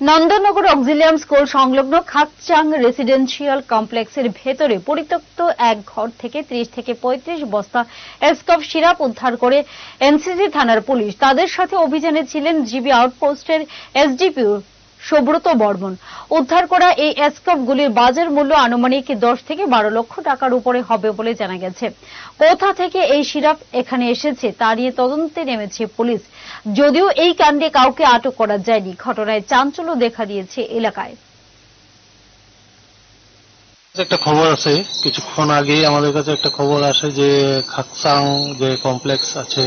Nandannagar Auxilium school সংলগ্ন খাকচাং residential কমপ্লেক্সের ভেতরে পরিত্যক্ত এক ঘর থেকে ত্রিশ থেকে পঁয়ত্রিশ বস্তা এসকপ সিরাপ উদ্ধার করে এনসিসি থানার পুলিশ। তাদের সাথে অভিযানে ছিলেন জিবি আউটপোস্টের এসডিপিও সুব্রত বর্মন। উদ্ধার করা এই এসকপগুলির বাজার মূল্য আনুমানিক দশ থেকে বারো লক্ষ টাকার উপরে হবে বলে জানা গেছে। কোথা থেকে এই সিরাপ এখানে এসেছে তা নিয়ে তদন্তে নেমেছে পুলিশ। যদিও এই কাণ্ডে কাউকে আটক করা যায়নি, ঘটনায় চাঞ্চল্য দেখা দিয়েছে এলাকায়। একটা খবর আছে, কিছুক্ষণ আগে আমাদের কাছে একটা খবর আসে যে খাকসাং যে কমপ্লেক্স আছে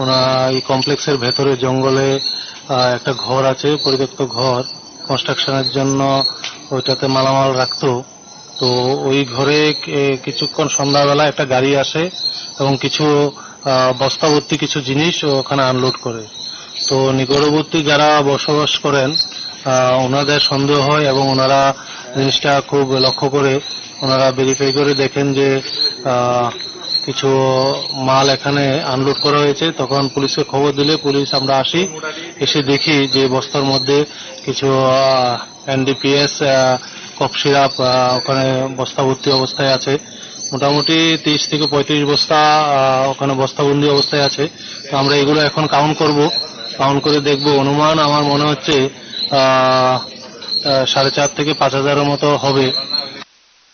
ওনা এই কমপ্লেক্সের ভেতরে জঙ্গলে একটা ঘর আছে, পরিত্যক্ত ঘর। কনস্ট্রাকশনের জন্য ওইটাতে মালামাল রাখতো। তো ওই ঘরে কিছুক্ষণ সন্ধ্যাবেলা একটা গাড়ি আসে এবং কিছু বস্তাবর্তী কিছু জিনিস ওখানে আনলোড করে। তো নিকটবর্তী যারা বসবাস করেন ওনাদের সন্দেহ হয় এবং ওনারা জিনিসটা খুব লক্ষ্য করে, ওনারা ভেরিফাই করে দেখেন যে কিছু মাল এখানে আনলোড করা হয়েছে, তখন পুলিশকে খবর দিলে পুলিশ আমরা আসি, এসে দেখি যে বস্তার মধ্যে কিছু এনডিপিএস কফ সিরাপ ওখানে বস্তাভর্তি অবস্থায় আছে। মোটামুটি তিরিশ থেকে পঁয়ত্রিশ বস্তা ওখানে বস্তাবন্দি অবস্থায় আছে। তো আমরা এগুলো এখন কাউন্ট করব। কাউন্ট করে দেখব। অনুমান আমার মনে হচ্ছে সাড়ে চার থেকে পাঁচ হাজারের মতো হবে।